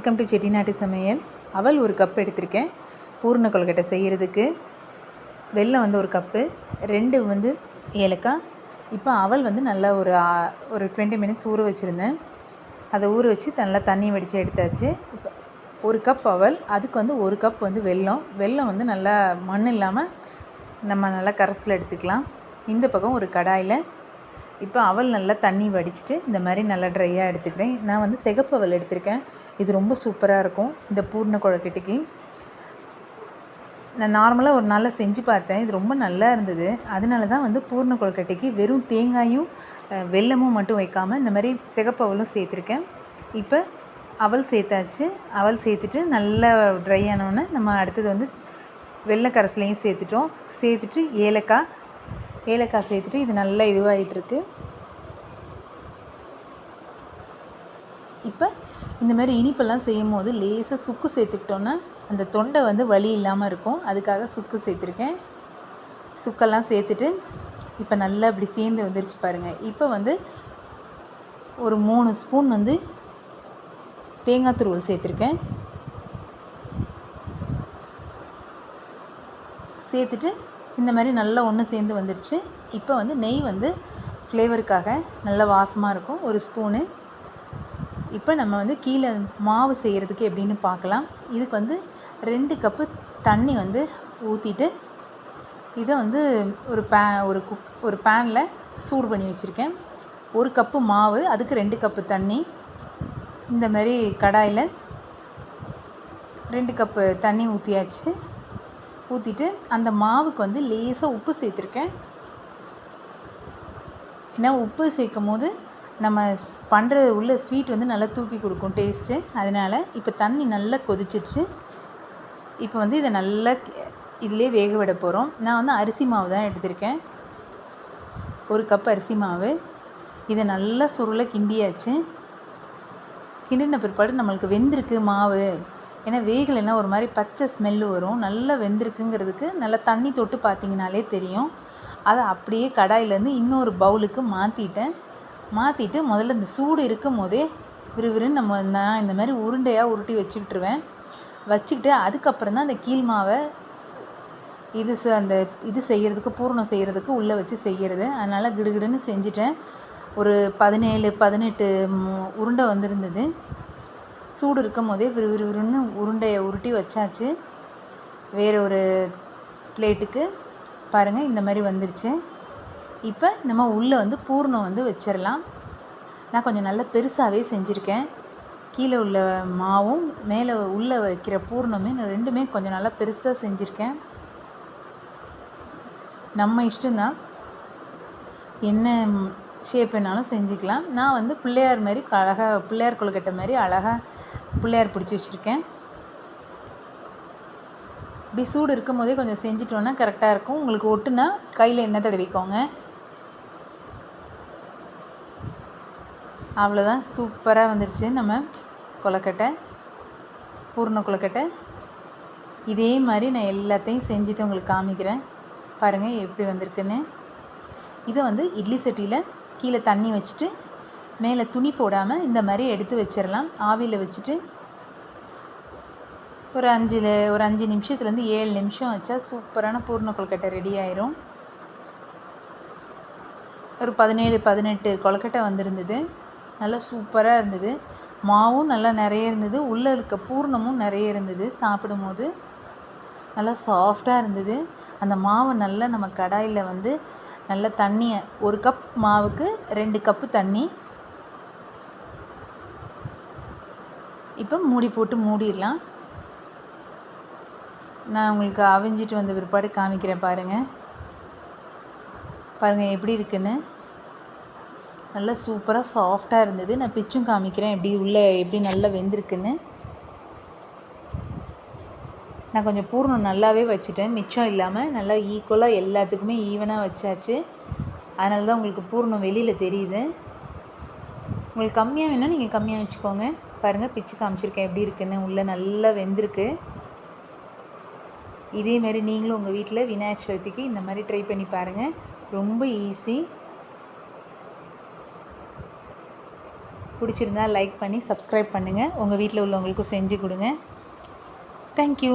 Welcome to செட்டிநாட்டு சமையல். அவல் ஒரு கப் எடுத்திருக்கேன். பூர்ண கொழுக்கட்டை செய்கிறதுக்கு வெல்லம் வந்து ஒரு கப்பு ரெண்டு வந்து ஏலக்காய். இப்போ அவல் வந்து நல்லா ஒரு ஒரு டுவெண்ட்டி மினிட்ஸ் ஊற வச்சுருந்தேன். அதை ஊற வச்சு நல்லா தண்ணி வடித்து எடுத்தாச்சு. இப்போ ஒரு கப் அவல் அதுக்கு வந்து ஒரு கப் வந்து வெல்லம். வெல்லம் வந்து நல்லா மண் இல்லாமல் நம்ம நல்லா கரசில் எடுத்துக்கலாம். இந்த பக்கம் ஒரு கடாயில் இப்போ அவல் நல்லா தண்ணி வடிச்சிட்டு இந்த மாதிரி நல்லா ட்ரையாக எடுத்துக்கிறேன். நான் வந்து சிகப்பு அவல் எடுத்திருக்கேன். இது ரொம்ப சூப்பராக இருக்கும் இந்த பூர்ண குழக்கட்டைக்கு. நான் நார்மலாக ஒரு நாளில் செஞ்சு பார்த்தேன். இது ரொம்ப நல்லா இருந்தது. அதனால தான் வந்து பூர்ண கொழுக்கட்டைக்கு வெறும் தேங்காயும் வெல்லமும் மட்டும் வைக்காமல் இந்த மாதிரி சிகப்பு அவலும் சேர்த்துருக்கேன். இப்போ அவல் சேர்த்தாச்சு. அவல் சேர்த்துட்டு நல்லா ட்ரை ஆனோடனே நம்ம அடுத்தது வந்து வெள்ளை கரைசலையும் சேர்த்துட்டோம். சேர்த்துட்டு ஏலக்காய் ஏலக்காய் சேர்த்துட்டு இது நல்லா இதுவாகிட்டுருக்கு இப்போ இந்த மாதிரி இனிப்பெல்லாம் செய்யும் போது லேசாக சுக்கு சேர்த்துக்கிட்டோன்னா அந்த தொண்டை வந்து வலி இல்லாமல் இருக்கும். அதுக்காக சுக்கு சேர்த்துருக்கேன். சுக்கெல்லாம் சேர்த்துட்டு இப்போ நல்லா இப்படி சேர்ந்து வந்துருச்சு பாருங்கள் இப்போ வந்து ஒரு மூணு ஸ்பூன் வந்து தேங்காய் துருவல் சேர்த்துருக்கேன். சேர்த்துட்டு இந்த மாதிரி நல்லா ஒன்று சேர்ந்து வந்துடுச்சு இப்போ வந்து நெய் வந்து ஃப்ளேவருக்காக நல்ல வாசமாக இருக்கும். ஒரு ஸ்பூனு இப்போ நம்ம வந்து கீழே மாவு செய்கிறதுக்கு எப்படின்னு பார்க்கலாம். இதுக்கு வந்து ரெண்டு கப்பு தண்ணி வந்து ஊற்றிட்டு இதை வந்து ஒரு பே ஒரு குக் ஒரு பேனில் சூடு பண்ணி வச்சுருக்கேன். ஒரு கப்பு மாவு அதுக்கு ரெண்டு கப்பு தண்ணி. இந்த மாதிரி கடாயில் ரெண்டு கப்பு தண்ணி ஊற்றியாச்சு ஊற்றிட்டு அந்த மாவுக்கு வந்து லேசாக உப்பு சேர்த்துருக்கேன். ஏன்னா உப்பு சேர்க்கும் போது நம்ம பண்ணுற உள்ள ஸ்வீட் வந்து நல்லா தூக்கி கொடுக்கும் டேஸ்ட்டு அதனால் இப்போ தண்ணி நல்லா கொதிச்சிருச்சு. இப்போ வந்து இதை நல்லா இதிலே வேக விட போகிறோம் நான் வந்து அரிசி மாவு தான் எடுத்திருக்கேன். ஒரு கப் அரிசி மாவு. இதை நல்லா சுருளை கிண்டியாச்சு. கிண்டின பிற்பாடு நம்மளுக்கு வெந்திருக்கு மாவு. ஏன்னா வேகலைன்னா ஒரு மாதிரி பச்சை ஸ்மெல்லு வரும். நல்லா வெந்திருக்குங்கிறதுக்கு நல்லா தண்ணி தொட்டு பார்த்தீங்கனாலே தெரியும். அதை அப்படியே கடாயிலேருந்து இன்னொரு பவுலுக்கு மாற்றிட்டேன் மாற்றிட்டு முதல்ல இந்த சூடு இருக்கும் போதே விறுவிறுன்னு நம்ம நான் இந்த மாதிரி உருண்டையாக உருட்டி வச்சுக்கிட்டுருவேன். வச்சுக்கிட்டு அதுக்கப்புறம் தான் அந்த கீழ் மாவை இது ச அந்த இது செய்கிறதுக்கு பூரணம் செய்கிறதுக்கு உள்ளே வச்சு செய்கிறது அதனால் கிடுகிடுன்னு செஞ்சுட்டேன். ஒரு பதினேழு பதினெட்டு மு- உருண்டை வந்திருந்தது. சூடு இருக்கும் போதே விறுவிறுன்னு உருண்டையை உருட்டி வச்சாச்சு. வேறு ஒரு பிளேட்டுக்கு பாருங்கள் இந்த மாதிரி வந்துருச்சு. இப்போ நம்ம உள்ளே வந்து பூர்ணம் வந்து வச்சிடலாம் நான் கொஞ்சம் நல்ல பெருசாகவே செஞ்சுருக்கேன். கீழே உள்ள மாவும் மேலே உள்ளே வைக்கிற பூர்ணமே நான் ரெண்டுமே கொஞ்சம் நல்லா பெருசாக செஞ்சுருக்கேன். நம்ம இஷ்டம்தான். என்ன ஷேப் வேணாலும் செஞ்சுக்கலாம். நான் வந்து பிள்ளையார் மாதிரி அழகாக பிள்ளையார் கொழுக்கட்டை மாதிரி அழகாக பிள்ளையார் பிடிச்சி வச்சுருக்கேன். இப்படி சூடு இருக்கும் போதே கொஞ்சம் செஞ்சிட்டோன்னா கரெக்டாக இருக்கும். உங்களுக்கு ஒட்டுனா கையில் என்ன தடவிக்கோங்க. அவ்வளோதான் சூப்பராக வந்துருச்சு நம்ம கொலக்கட்டை பூர்ண கொலக்கட்டை இதே மாதிரி நான் எல்லாத்தையும் செஞ்சுட்டு உங்களுக்கு காமிக்கிறேன். பாருங்கள் எப்படி வந்திருக்குன்னு. இதை வந்து இட்லி சட்டியில் கீழே தண்ணி வச்சுட்டு மேலே துணி போடாமல் இந்த மாதிரி எடுத்து வச்சிடலாம். ஆவியில் வச்சுட்டு ஒரு அஞ்சில் ஒரு அஞ்சு நிமிஷத்துலேருந்து ஏழு நிமிஷம் வச்சா சூப்பரான பூர்ண கொழுக்கட்டை ரெடி ஆயிரும். ஒரு பதினேழு பதினெட்டு கொழுக்கட்டை வந்திருந்தது. நல்லா சூப்பராக இருந்தது. மாவும் நல்லா நிறைய இருந்தது. உள்ளே இருக்க பூர்ணமும் நிறைய இருந்தது சாப்பிடும்போது. நல்லா சாஃப்டாக இருந்தது. அந்த மாவை நல்லா நம்ம கடாயில் வந்து நல்லா தண்ணியை ஒரு கப் மாவுக்கு ரெண்டு கப்பு தண்ணி. இப்போ மூடி போட்டு மூடிடலாம். நான் உங்களுக்கு அவிஞ்சிட்டு வந்த பிற்பாடு காமிக்கிறேன் பாருங்கள் பாருங்கள் எப்படி இருக்குன்னு. நல்லா சூப்பராக சாஃப்டாக இருந்தது. நான் பிச்சும் காமிக்கிறேன் எப்படி உள்ளே எப்படி நல்லா வெந்திருக்குன்னு. நான் கொஞ்சம் பூர்ணம் நல்லாவே வச்சுட்டேன். மிச்சம் இல்லாமல் நல்லா ஈக்குவலாக எல்லாத்துக்குமே ஈவனாக வச்சாச்சு. அதனால தான் உங்களுக்கு பூர்ணம் வெளியில் தெரியுது. உங்களுக்கு கம்மியாக வேணால் நீங்கள் கம்மியாக வச்சுக்கோங்க. பாருங்கள் பிச்சு காமிச்சிருக்கேன் எப்படி இருக்குன்னு. உள்ளே நல்லா வெந்திருக்கு. இதேமாரி நீங்களும் உங்கள் வீட்டில் விநாயகர் சதுர்த்திக்கு இந்த மாதிரி ட்ரை பண்ணி பாருங்கள் ரொம்ப ஈஸி பிடிச்சிருந்தா லைக் பண்ணி சப்ஸ்கிரைப் பண்ணுங்கள் உங்கள் வீட்டில் உள்ளவங்களுக்கும் செஞ்சு கொடுங்க. தேங்க்யூ